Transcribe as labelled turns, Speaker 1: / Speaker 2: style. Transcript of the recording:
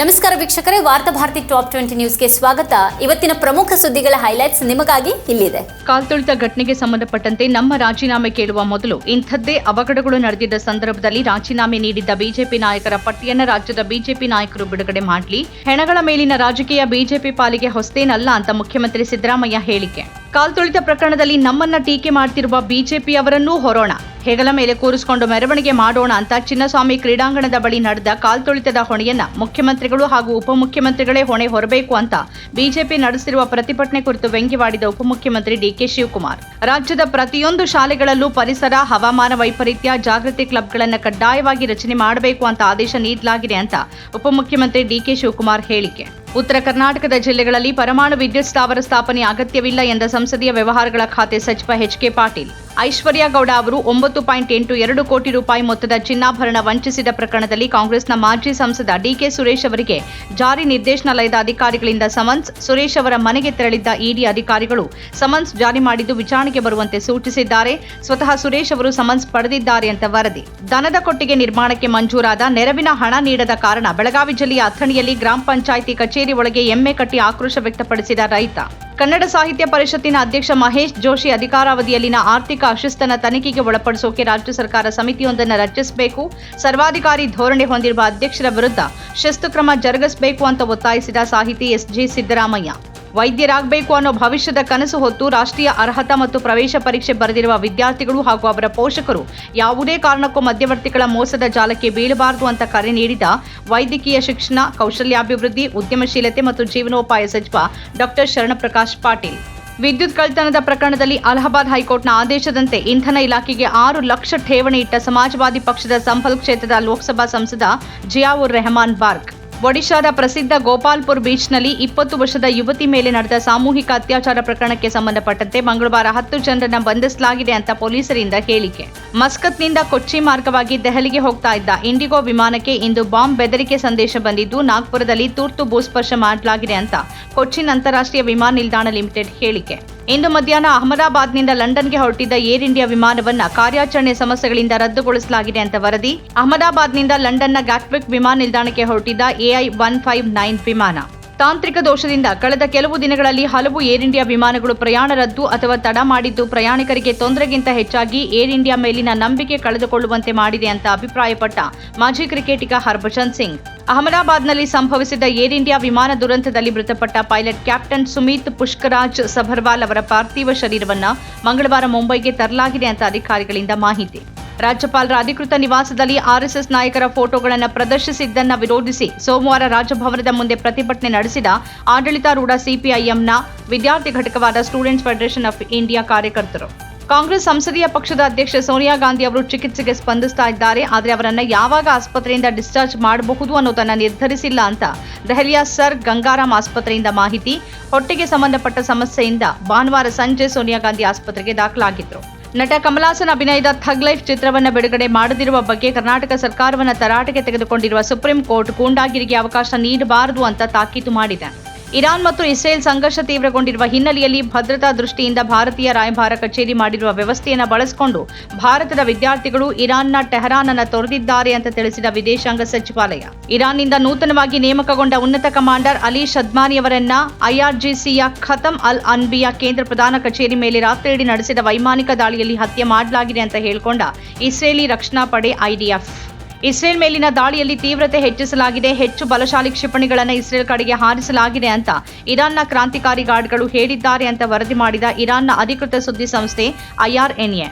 Speaker 1: ನಮಸ್ಕಾರ ವೀಕ್ಷಕರೇ, ವಾರ್ತಾ ಭಾರತಿ ಟಾಪ್ ಟ್ವೆಂಟಿ ನ್ಯೂಸ್ಗೆ ಸ್ವಾಗತ. ಇವತ್ತಿನ ಪ್ರಮುಖ ಸುದ್ದಿಗಳ ಹೈಲೈಟ್ಸ್ ನಿಮಗಾಗಿ ಇಲ್ಲಿದೆ.
Speaker 2: ಕಾಲ್ತುಳಿತ ಘಟನೆಗೆ ಸಂಬಂಧಪಟ್ಟಂತೆ ನಮ್ಮ ರಾಜೀನಾಮೆ ಕೇಳುವ ಮೊದಲು ಇಂಥದ್ದೇ ಅವಘಡಗಳು ನಡೆದಿದ್ದ ಸಂದರ್ಭದಲ್ಲಿ ರಾಜೀನಾಮೆ ನೀಡಿದ್ದ ಬಿಜೆಪಿ ನಾಯಕರ ಪಟ್ಟಿಯನ್ನು ರಾಜ್ಯದ ಬಿಜೆಪಿ ನಾಯಕರು ಬಿಡುಗಡೆ ಮಾಡಲಿ. ಹೆಣಗಳ ಮೇಲಿನ ರಾಜಕೀಯ ಬಿಜೆಪಿ ಪಾಲಿಗೆ ಹೊಸ್ತೇನಲ್ಲ ಅಂತ ಮುಖ್ಯಮಂತ್ರಿ ಸಿದ್ದರಾಮಯ್ಯ ಹೇಳಿಕೆ. ಕಾಲ್ತುಳಿತ ಪ್ರಕರಣದಲ್ಲಿ ನಮ್ಮನ್ನ ಟೀಕೆ ಮಾಡ್ತಿರುವ ಬಿಜೆಪಿಯವರನ್ನೂ ಹೊರೋಣ. ಹೆಗಲ ಮೇಲೆ ಕೂರಿಸಿಕೊಂಡು ಮೆರವಣಿಗೆ ಮಾಡೋಣ ಅಂತ ಚಿನ್ನಸ್ವಾಮಿ ಕ್ರೀಡಾಂಗಣದ ಬಳಿ ನಡೆದ ಕಾಲ್ತುಳಿತದ ಹೊಣೆಯನ್ನ ಮುಖ್ಯಮಂತ್ರಿಗಳು ಹಾಗೂ ಉಪಮುಖ್ಯಮಂತ್ರಿಗಳೇ ಹೊಣೆ ಹೊರಬೇಕು ಅಂತ ಬಿಜೆಪಿ ನಡೆಸಿರುವ ಪ್ರತಿಭಟನೆ ಕುರಿತು ವ್ಯಂಗ್ಯವಾಡಿದ ಉಪಮುಖ್ಯಮಂತ್ರಿ ಡಿಕೆ ಶಿವಕುಮಾರ್. ರಾಜ್ಯದ ಪ್ರತಿಯೊಂದು ಶಾಲೆಗಳಲ್ಲೂ ಪರಿಸರ, ಹವಾಮಾನ ವೈಪರೀತ್ಯ, ಜಾಗೃತಿ ಕ್ಲಬ್ಗಳನ್ನು ಕಡ್ಡಾಯವಾಗಿ ರಚನೆ ಮಾಡಬೇಕು ಅಂತ ಆದೇಶ ನೀಡಲಾಗಿದೆ ಅಂತ ಉಪಮುಖ್ಯಮಂತ್ರಿ ಡಿಕೆ ಶಿವಕುಮಾರ್ ಹೇಳಿಕೆ. ಉತ್ತರ ಕರ್ನಾಟಕದ ಜಿಲ್ಲೆಗಳಲ್ಲಿ ಪರಮಾಣು ವಿದ್ಯುತ್ ಸ್ಥಾವರ ಸ್ಥಾಪನೆ ಅಗತ್ಯವಿಲ್ಲ ಎಂದ ಸಂಸದೀಯ ವ್ಯವಹಾರಗಳ ಖಾತೆ ಸಚಿವ ಎಚ್ ಕೆ ಪಾಟೀಲ್. ಐಶ್ವರ್ಯ ಗೌಡ ಅವರು ಒಂಬತ್ತು ಪಾಯಿಂಟ್ ಎಂಟು ಎರಡು ಕೋಟಿ ರೂಪಾಯಿ ಮೊತ್ತದ ಚಿನ್ನಾಭರಣ ವಂಚಿಸಿದ ಪ್ರಕರಣದಲ್ಲಿ ಕಾಂಗ್ರೆಸ್ನ ಮಾಜಿ ಸಂಸದ ಡಿಕೆ ಸುರೇಶ್ ಅವರಿಗೆ ಜಾರಿ ನಿರ್ದೇಶನಾಲಯದ ಅಧಿಕಾರಿಗಳಿಂದ ಸಮನ್ಸ್. ಸುರೇಶ್ ಅವರ ಮನೆಗೆ ತೆರಳಿದ್ದ ಇಡಿ ಅಧಿಕಾರಿಗಳು ಸಮನ್ಸ್ ಜಾರಿ ಮಾಡಿದ್ದು ವಿಚಾರಣೆಗೆ ಬರುವಂತೆ ಸೂಚಿಸಿದ್ದಾರೆ. ಸ್ವತಃ ಸುರೇಶ್ ಅವರು ಸಮನ್ಸ್ ಪಡೆದಿದ್ದಾರೆ ಅಂತ ವರದಿ. ದನದ ಕೊಟ್ಟಿಗೆ ನಿರ್ಮಾಣಕ್ಕೆ ಮಂಜೂರಾದ ನೆರವಿನ ಹಣ ನೀಡದ ಕಾರಣ ಬೆಳಗಾವಿ ಜಿಲ್ಲೆಯ ಅಥಣಿಯಲ್ಲಿ ಗ್ರಾಮ ಪಂಚಾಯಿತಿ ಕಚೇರಿ ಒಳಗೆ ಎಮ್ಮೆ ಕಟ್ಟಿ ಆಕ್ರೋಶ ವ್ಯಕ್ತಪಡಿಸಿದ ರೈತ. ಕನ್ನಡ ಸಾಹಿತ್ಯ ಪರಿಷತ್ತಿನ ಅಧ್ಯಕ್ಷ ಮಹೇಶ್ ಜೋಶಿ ಅಧಿಕಾರಾವಧಿಯಲ್ಲಿನ ಆರ್ಥಿಕ ಅಶಿಸ್ತನ ತನಿಖೆಗೆ ಒಳಪಡಿಸೋಕೆ ರಾಜ್ಯ ಸರ್ಕಾರ ಸಮಿತಿಯೊಂದನ್ನು ರಚಿಸಬೇಕು. ಸರ್ವಾಧಿಕಾರಿ ಧೋರಣೆ ಹೊಂದಿರುವ ಅಧ್ಯಕ್ಷರ ವಿರುದ್ಧ ಶಿಸ್ತು ಕ್ರಮ ಜರುಗಿಸಬೇಕು ಅಂತ ಒತ್ತಾಯಿಸಿದ ಸಾಹಿತಿ ಎಸ್ಜಿ ಸಿದ್ದರಾಮಯ್ಯ. ವೈದ್ಯರಾಗಬೇಕು ಅನ್ನೋ ಭವಿಷ್ಯದ ಕನಸು ಹೊತ್ತು ರಾಷ್ಟ್ರೀಯ ಅರ್ಹತಾ ಮತ್ತು ಪ್ರವೇಶ ಪರೀಕ್ಷೆ ಬರೆದಿರುವ ವಿದ್ಯಾರ್ಥಿಗಳು ಹಾಗೂ ಅವರ ಪೋಷಕರು ಯಾವುದೇ ಕಾರಣಕ್ಕೂ ಮಧ್ಯವರ್ತಿಗಳ ಮೋಸದ ಜಾಲಕ್ಕೆ ಬೀಳಬಾರದು ಅಂತ ಕರೆ ನೀಡಿದ ವೈದ್ಯಕೀಯ ಶಿಕ್ಷಣ, ಕೌಶಲ್ಯಾಭಿವೃದ್ಧಿ, ಉದ್ಯಮಶೀಲತೆ ಮತ್ತು ಜೀವನೋಪಾಯ ಸಚಿವ ಡಾಕ್ಟರ್ ಶರಣಪ್ರಕಾಶ್ ಪಾಟೀಲ್. ವಿದ್ಯುತ್ ಕಳ್ತನದ ಪ್ರಕರಣದಲ್ಲಿ ಅಲಹಾಬಾದ್ ಹೈಕೋರ್ಟ್ನ ಆದೇಶದಂತೆ ಇಂಧನ ಇಲಾಖೆಗೆ ಆರು ಲಕ್ಷ ಠೇವಣಿ ಇಟ್ಟ ಸಮಾಜವಾದಿ ಪಕ್ಷದ ಸಂಪಲ್ ಕ್ಷೇತ್ರದ ಲೋಕಸಭಾ ಸಂಸದ ಜಿಯಾವುರ್ ರೆಹಮಾನ್ ಬಾರ್ಕ್. ಒಡಿಶಾದ ಪ್ರಸಿದ್ಧ ಗೋಪಾಲ್ಪುರ್ ಬೀಚ್ನಲ್ಲಿ ಇಪ್ಪತ್ತು ವರ್ಷದ ಯುವತಿ ಮೇಲೆ ನಡೆದ ಸಾಮೂಹಿಕ ಅತ್ಯಾಚಾರ ಪ್ರಕರಣಕ್ಕೆ ಸಂಬಂಧಪಟ್ಟಂತೆ ಮಂಗಳವಾರ ಹತ್ತು ಜನರನ್ನು ಬಂಧಿಸಲಾಗಿದೆ ಅಂತ ಪೊಲೀಸರಿಂದ ಹೇಳಿಕೆ. ಮಸ್ಕತ್ನಿಂದ ಕೊಚ್ಚಿ ಮಾರ್ಗವಾಗಿ ದೆಹಲಿಗೆ ಹೋಗ್ತಾ ಇದ್ದ ಇಂಡಿಗೋ ವಿಮಾನಕ್ಕೆ ಇಂದು ಬಾಂಬ್ ಬೆದರಿಕೆ ಸಂದೇಶ ಬಂದಿದ್ದು, ನಾಗ್ಪುರದಲ್ಲಿ ತುರ್ತು ಭೂಸ್ಪರ್ಶ ಮಾಡಲಾಗಿದೆ ಅಂತ ಕೊಚ್ಚಿನ್ ಅಂತಾರಾಷ್ಟ್ರೀಯ ವಿಮಾನ ನಿಲ್ದಾಣ ಲಿಮಿಟೆಡ್ ಹೇಳಿಕೆ. ಇಂದು ಮಧ್ಯಾಹ್ನ ಅಹಮದಾಬಾದ್ನಿಂದ ಲಂಡನ್ಗೆ ಹೊರಟಿದ್ದ ಏರ್ ಇಂಡಿಯಾ ವಿಮಾನವನ್ನು ಕಾರ್ಯಾಚರಣೆ ಸಮಸ್ಯೆಗಳಿಂದ ರದ್ದುಗೊಳಿಸಲಾಗಿದೆ ಅಂತ ವರದಿ. ಅಹಮದಾಬಾದ್ನಿಂದ ಲಂಡನ್ನ ಗ್ಯಾಟ್ವಿಕ್ ವಿಮಾನ ನಿಲ್ದಾಣಕ್ಕೆ ಹೊರಟಿದ್ದ ಎಐ ಒನ್ ಫೈವ್ ನೈನ್ ವಿಮಾನ. ತಾಂತ್ರಿಕ ದೋಷದಿಂದ ಕಳೆದ ಕೆಲವು ದಿನಗಳಲ್ಲಿ ಹಲವು ಏರ್ ಇಂಡಿಯಾ ವಿಮಾನಗಳು ಪ್ರಯಾಣ ರದ್ದು ಅಥವಾ ತಡ ಮಾಡಿದ್ದು ಪ್ರಯಾಣಿಕರಿಗೆ ತೊಂದರೆಗಿಂತ ಹೆಚ್ಚಾಗಿ ಏರ್ ಇಂಡಿಯಾ ಮೇಲಿನ ನಂಬಿಕೆ ಕಳೆದುಕೊಳ್ಳುವಂತೆ ಮಾಡಿದೆ ಅಂತ ಅಭಿಪ್ರಾಯಪಟ್ಟ ಮಾಜಿ ಕ್ರಿಕೆಟಿಗ ಹರ್ಭಜನ್ ಸಿಂಗ್. ಅಹಮದಾಬಾದ್ನಲ್ಲಿ ಸಂಭವಿಸಿದ ಏರ್ ಇಂಡಿಯಾ ವಿಮಾನ ದುರಂತದಲ್ಲಿ ಮೃತಪಟ್ಟ ಪೈಲಟ್ ಕ್ಯಾಪ್ಟನ್ ಸುಮಿತ್ ಪುಷ್ಕರಾಜ್ ಸಭರ್ವಾಲ್ ಅವರ ಪಾರ್ಥಿವ ಶರೀರವನ್ನು ಮಂಗಳವಾರ ಮುಂಬೈಗೆ ತರಲಾಗಿದೆ ಅಂತ ಅಧಿಕಾರಿಗಳಿಂದ ಮಾಹಿತಿ. ರಾಜ್ಯಪಾಲರ ಅಧಿಕೃತ ನಿವಾಸದಲ್ಲಿ ಆರ್ಎಸ್ಎಸ್ ನಾಯಕರ ಫೋಟೋಗಳನ್ನು ಪ್ರದರ್ಶಿಸಿದ್ದನ್ನ ವಿರೋಧಿಸಿ ಸೋಮವಾರ ರಾಜಭವನದ ಮುಂದೆ ಪ್ರತಿಭಟನೆ ನಡೆಸಿದ ಆಡಳಿತಾರೂಢ ಸಿಪಿಐಎಂನ ವಿದ್ಯಾರ್ಥಿ ಘಟಕವಾದ ಸ್ಟೂಡೆಂಟ್ಸ್ ಫೆಡರೇಷನ್ ಆಫ್ ಇಂಡಿಯಾ ಕಾರ್ಯಕರ್ತರು. ಕಾಂಗ್ರೆಸ್ ಸಂಸದೀಯ ಪಕ್ಷದ ಅಧ್ಯಕ್ಷ ಸೋನಿಯಾ ಗಾಂಧಿ ಅವರು ಚಿಕಿತ್ಸೆಗೆ ಸ್ಪಂದಿಸ್ತಾ ಇದ್ದಾರೆ, ಆದರೆ ಅವರನ್ನು ಯಾವಾಗ ಆಸ್ಪತ್ರೆಯಿಂದ ಡಿಸ್ಚಾರ್ಜ್ ಮಾಡಬಹುದು ಅನ್ನೋದನ್ನು ನಿರ್ಧರಿಸಿಲ್ಲ ಅಂತ ದೆಹಲಿಯ ಸರ್ ಗಂಗಾರಾಮ್ ಆಸ್ಪತ್ರೆಯಿಂದ ಮಾಹಿತಿ. ಹೊಟ್ಟೆಗೆ ಸಂಬಂಧಪಟ್ಟ ಸಮಸ್ಯೆಯಿಂದ ಭಾನುವಾರ ಸಂಜೆ ಸೋನಿಯಾ ಗಾಂಧಿ ಆಸ್ಪತ್ರೆಗೆ ದಾಖಲಾಗಿದ್ರು. ನಟ ಕಮಲಾಸನ್ ಅಭಿನಯದ ಥಗ್ ಲೈಫ್ ಚಿತ್ರವನ್ನು ಬಿಡುಗಡೆ ಮಾಡದಿರುವ ಬಗ್ಗೆ ಕರ್ನಾಟಕ ಸರ್ಕಾರವನ್ನು ತರಾಟೆಗೆ ತೆಗೆದುಕೊಂಡಿರುವ ಸುಪ್ರೀಂ ಕೋರ್ಟ್ ಗೂಂಡಾಗಿರಿಗೆ ಅವಕಾಶ ನೀಡಬಾರದು ಅಂತ ತಾಕೀತು ಮಾಡಿದೆ. ಇರಾನ್ ಮತ್ತು ಇಸ್ರೇಲ್ ಸಂಘರ್ಷ ತೀವ್ರಗೊಂಡಿರುವ ಹಿನ್ನೆಲೆಯಲ್ಲಿ ಭದ್ರತಾ ದೃಷ್ಟಿಯಿಂದ ಭಾರತೀಯ ರಾಯಭಾರ ಕಚೇರಿ ಮಾಡಿರುವ ವ್ಯವಸ್ಥೆಯನ್ನು ಬಳಸಿಕೊಂಡು ಭಾರತದ ವಿದ್ಯಾರ್ಥಿಗಳು ಇರಾನ್ನ ಟೆಹರಾನ್ ಅನ್ನು ತೊರೆದಿದ್ದಾರೆ ಅಂತ ತಿಳಿಸಿದ ವಿದೇಶಾಂಗ ಸಚಿವಾಲಯ. ಇರಾನ್ನಿಂದ ನೂತನವಾಗಿ ನೇಮಕಗೊಂಡ ಉನ್ನತ ಕಮಾಂಡರ್ ಅಲಿ ಶದ್ಮಾನಿಯವರನ್ನ ಐಆರ್ಜಿಸಿಯ ಖತಮ್ ಅಲ್ ಅನ್ಬಿಯಾ ಕೇಂದ್ರ ಪ್ರಧಾನ ಕಚೇರಿ ಮೇಲೆ ರಾತ್ರಿಯಿಡೀ ನಡೆಸಿದ ವೈಮಾನಿಕ ದಾಳಿಯಲ್ಲಿ ಹತ್ಯೆ ಮಾಡಲಾಗಿದೆ ಅಂತ ಹೇಳಿಕೊಂಡ ಇಸ್ರೇಲಿ ರಕ್ಷಣಾ ಪಡೆ ಐಡಿಎಫ್ ಇಸ್ರೇಲ್ ಮೇಲಿನ ದಾಳಿಯಲ್ಲಿ ತೀವ್ರತೆ ಹೆಚ್ಚಿಸಲಾಗಿದೆ. ಹೆಚ್ಚು ಬಲಶಾಲಿ ಕ್ಷಿಪಣಿಗಳನ್ನು ಇಸ್ರೇಲ್ ಕಡೆಗೆ ಹಾರಿಸಲಾಗಿದೆ ಅಂತ ಇರಾನ್ನ ಕ್ರಾಂತಿಕಾರಿ ಗಾರ್ಡ್ಗಳು ಹೇಳಿದ್ದಾರೆ ಅಂತ ವರದಿ ಮಾಡಿದ ಇರಾನ್ನ ಅಧಿಕೃತ ಸುದ್ದಿ ಸಂಸ್ಥೆ ಐಆರ್ಎನ್ಎ